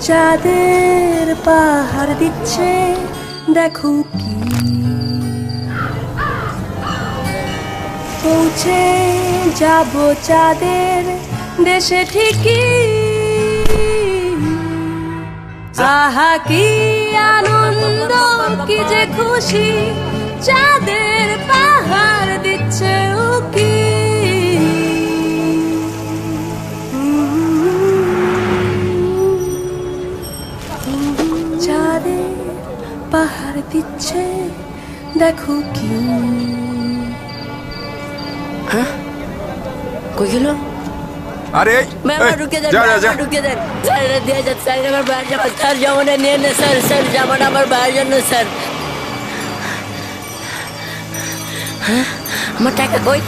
চাঁদের পাহাড় দিচ্ছে দেখো কি। পৌঁছে যাব চাঁদের দেশে ঠিকই। আহা কি আনন্দ, কি যে খুশি, চাঁদের পাহাড় দিচ্ছে উকি চাঁদে পাহাড় দিচ্ছে, দেখো কি। কই গেল? আরে এই, ম্যাম এই, ঢুকে দেন যা, যা, যা। ম্যাম ঢুকে দেন স্যার এটা দিয়ে যান স্যার আমার ভাইয়ের জামা স্যার জামাটা নিয়ে নেন স্যার স্যার জামাটা আমার ভাইয়ের জন্য স্যার হ্যাঁ আমার টাকা কই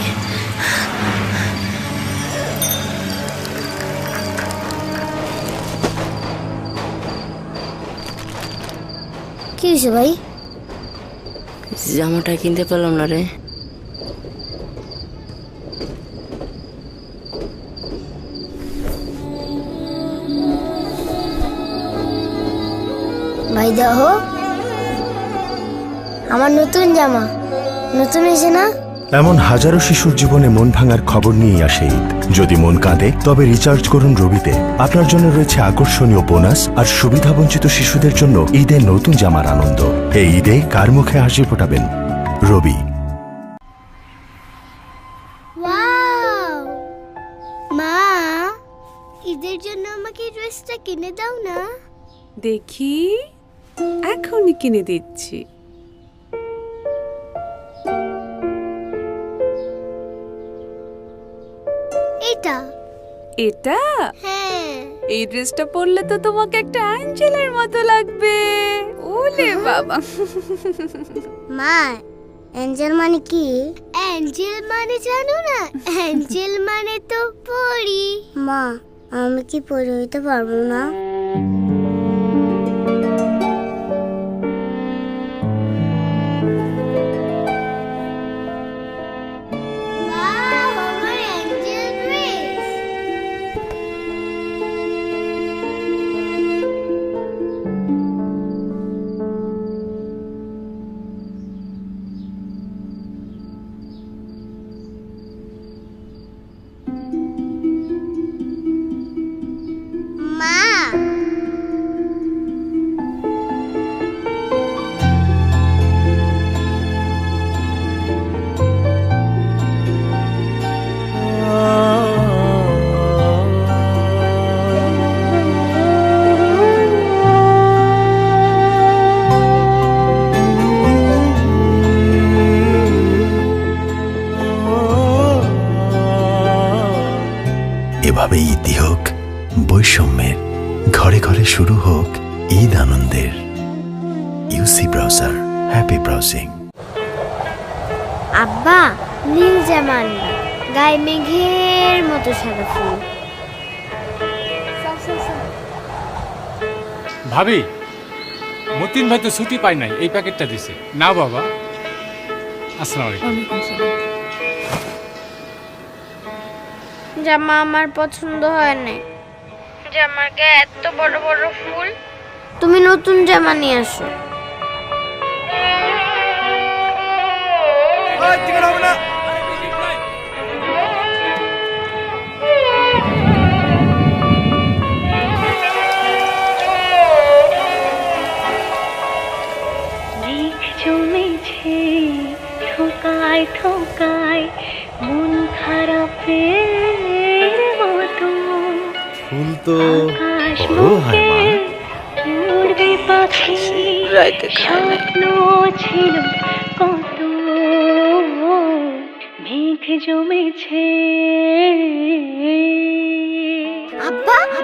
কি হয়েছে ভাই জামাটা কিনতে পারলাম না রে ভাই আমার নতুন জামা। নতুন এসে না? এমন হাজারো শিশুর জীবনে মন ভাঙার খবর নিয়েই আসে ঈদ। যদি মন কাঁদে তবে রিচার্জ করুন রবিতে। আপনার জন্য রয়েছে আকর্ষণীয় বোনাস আর সুবিধাবঞ্চিত শিশুদের জন্য ঈদের নতুন জামার আনন্দ। এই ঈদে কার মুখে হাসি ফোটাবেন? রবি। ওয়াও! মা ঈদের জন্য আমাকে ড্রেসটা কিনে দাও না। দেখি। এখনই কিনে দিচ্ছি। এটা? এটা? হ্যাঁ। এই ড্রেসটা পরলে তো তোমাকে একটা অ্যাঞ্জেলের মতো লাগবে। ওলে বাবা। মা অ্যাঞ্জেল মানে কি? অ্যাঞ্জেল মানে জানো না? অ্যাঞ্জেল মানে তো পরি। মা আমি কি পরি হইতে পারব না? এভাবে ঈদই হোক বৈষম্যের ঘরে ঘরে শুরু হোক ঈদ আনন্দের। ইউসি ব্রাউজার হ্যাপি ব্রাউজিং আব্বা নীল জামা আনবা গায়ে মেঘের মতো সাদা ফুল। ভাবি মতিন ভাই তো ছুটি পায় নাই এই প্যাকেটটা দিছে। না বাবা। আসসালামু আলাইকুম। জামা আমার পছন্দ হয় নাই। জামার গায়ে এত বড় বড় ফুল। তুমি নতুন জামা নিয়ে আসো। ঠোকায় ঠোকায় মন খারাপের ফুল তো বড় হয় মা। ছিল কত মেঘ জমেছে।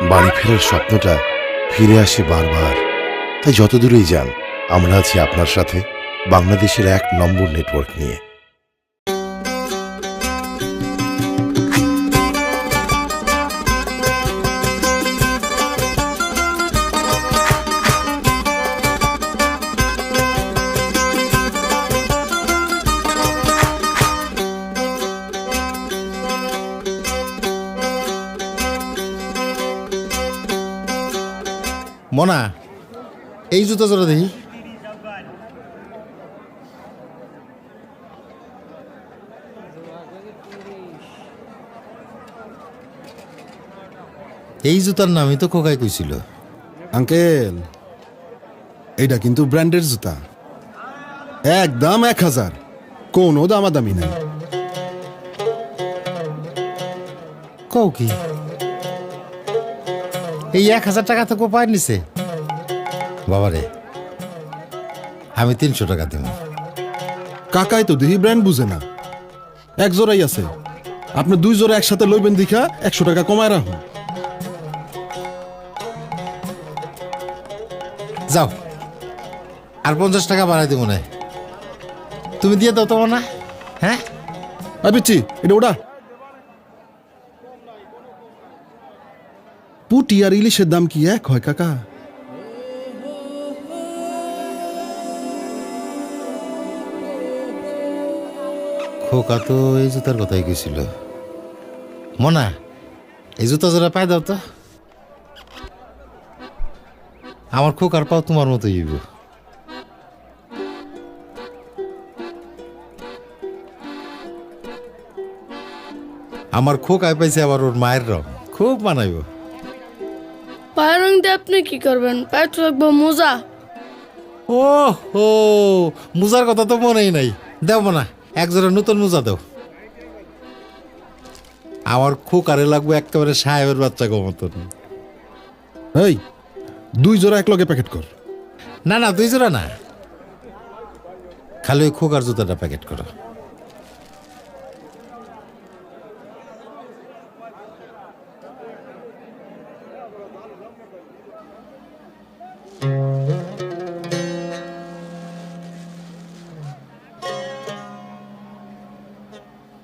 বাড়ি ফেরার স্বপ্নটা ফিরে আসে বারবার। তাই যত দূরেই যান আমরা আছি আপনার সাথে বাংলাদেশের এক নম্বর নেটওয়ার্ক নিয়ে। মনা এই জুতো জোড়া দেখি। এই জুতার নামই তো কোকাই কইছিল। আঙ্কেল এটা কিন্তু ব্র্যান্ডের জুতা। একদম এক হাজার। কোনো দামাদামি নাই। কও কি? এই এক হাজার টাকা তো কোপায় নিছে। বাবারে আমি তিনশো টাকা দেব। কাকাই তো দেখি ব্র্যান্ড বুঝে না। এক জোড়াই আছে। আপনি দুই জোড়া একসাথে লইবেন দেখা একশো টাকা কমায় রাখুন। যাও আর পঞ্চাশ টাকা বাড়াই দেবো না। তুমি দিয়ে দাও তোমার না হ্যাঁ? আবিচ্ছি এটা ওটা। পুটি আর ইলিশের দাম কি এক হয়, কাকা? খোকা তো এই জুতার কথাই কইছিল। মনা, এই জুতা জোড়া পাই দাও তো। আমার খোকার পাও তোমার মতো ইব আমার খোকায় পাইছে আবার ওর মায়ের রং। খুব মানাইব। পায়ের রং দিয়ে আপনি কি করবেন? পায়ে তো রাখব মোজা। ও হো মুজার কথা তো মনেই নাই। দেব না এক জোড়া নতুন মুজা দাও। আমার খোকারে লাগবে একেবারে সাহেবের বাচ্চা গো মতন। এই দুই জোড়া এক লগে প্যাকেট কর। না না দুই জোড়া না। খালি ওই খোকার জুতাটা প্যাকেট করো।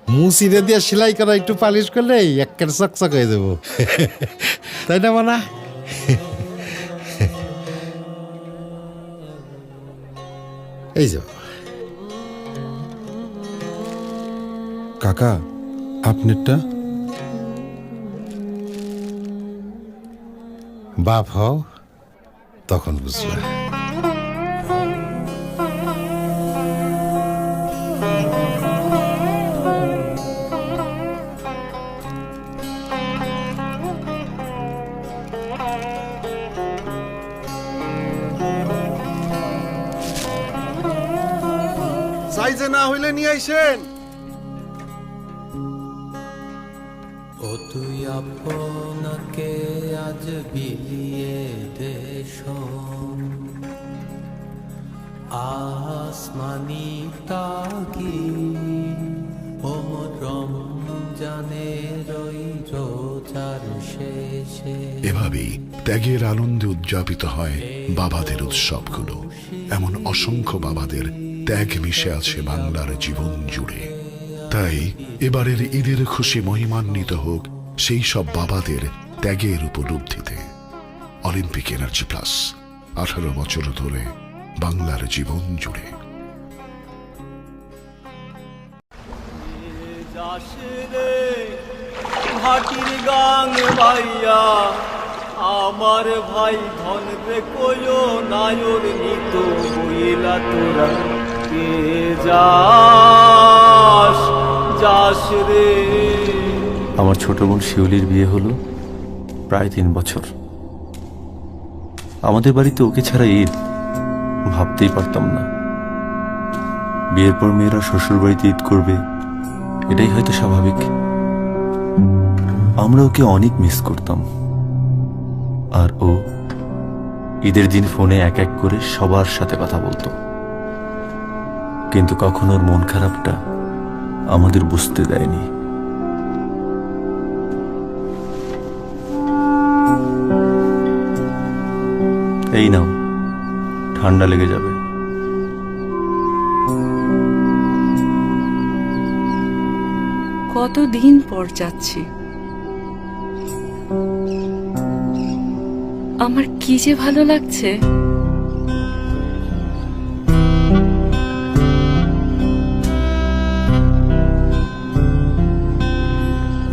মুসিরে দিয়ে সেলাই করা একটু পালিশ করলে একের চকচক হয়ে যাব। তাই না মানা? এই যাও কাকা আপনারটা? বাপ হও তখন বুঝবা সাইজে না হইলে নিয়ে আইসেন। ও তুই আপনাকে আজ বিলিয়ে দেশ আসমানি তাকি ওমরম জানে রই রোজার শেষে। এভাবেই ত্যাগের আনন্দে উদযাপিত হয় বাবাদের উৎসবগুলো। এমন অসংখ্য বাবাদের ত্যাগ মিশে আছে বাংলার জীবন জুড়ে। তাই এবারের ঈদের খুশি মহিমান্বিত হোক সেই সব বাবাদের ত্যাগের উপলব্ধিতে। অলিম্পিক এনার্জি প্লাস আঠারো বছর ধরে বাংলার জীবন জুড়ে। ঘাটির গাং ভাইয়া, আমার ভাই ধন রে কয়ো নায়র তোরা। আমার ছোট বোন শিউলির বিয়ে হলো প্রায় তিন বছর। আমাদের বাড়িতে ওকে ছাড়া ঈদ ভাবতেই পারতাম না। বিয়ের পর মেয়েরা শ্বশুর বাড়িতে ঈদ করবে, এটাই হয়তো স্বাভাবিক। আমরা ওকে অনেক মিস করতাম। আর ও ঈদের দিন ফোনে এক এক করে সবার সাথে কথা বলতো। কিন্তু কখনো ওর মন খারাপটা আমাদের বুঝতে দেয়নি। এই নাও, ঠান্ডা লেগে যাবে। কতদিন পর যাচ্ছি? আমার কি যে ভালো লাগছে।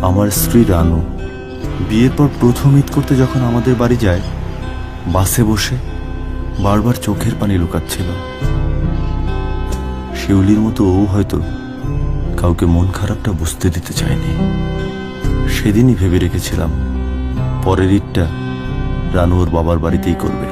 আমার স্ত্রী রানু। বিয়ের পর প্রথম ঈদ করতে যখন আমাদের বাড়ি যায়, বাসে বসে বারবার চোখের পানি লুকাচ্ছিল। শিউলির মতো ও হয়তো কাউকে মন খারাপটা বুঝতে দিতে চায়নি। সেদিনই ভেবে রেখেছিলাম, পরের ঈদটা রানু ওর বাবার বাড়িতেই করবে।